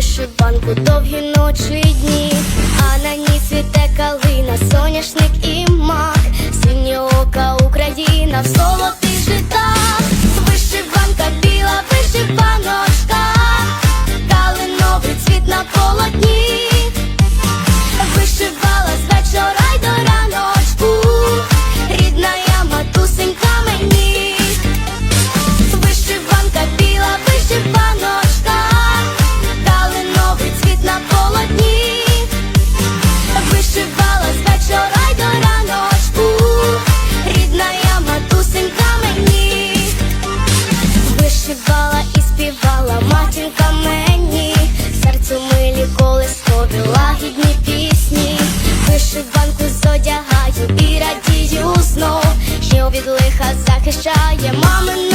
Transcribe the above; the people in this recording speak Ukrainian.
вишиванку довгі ночі і дні, а на ній цвіте калина, соняшник і мак, синє ока Україна в золотий співала мені, серцю милі колискові лагідні пісні, вишиванку зодягаю і радію знов, що від лиха захищає мамин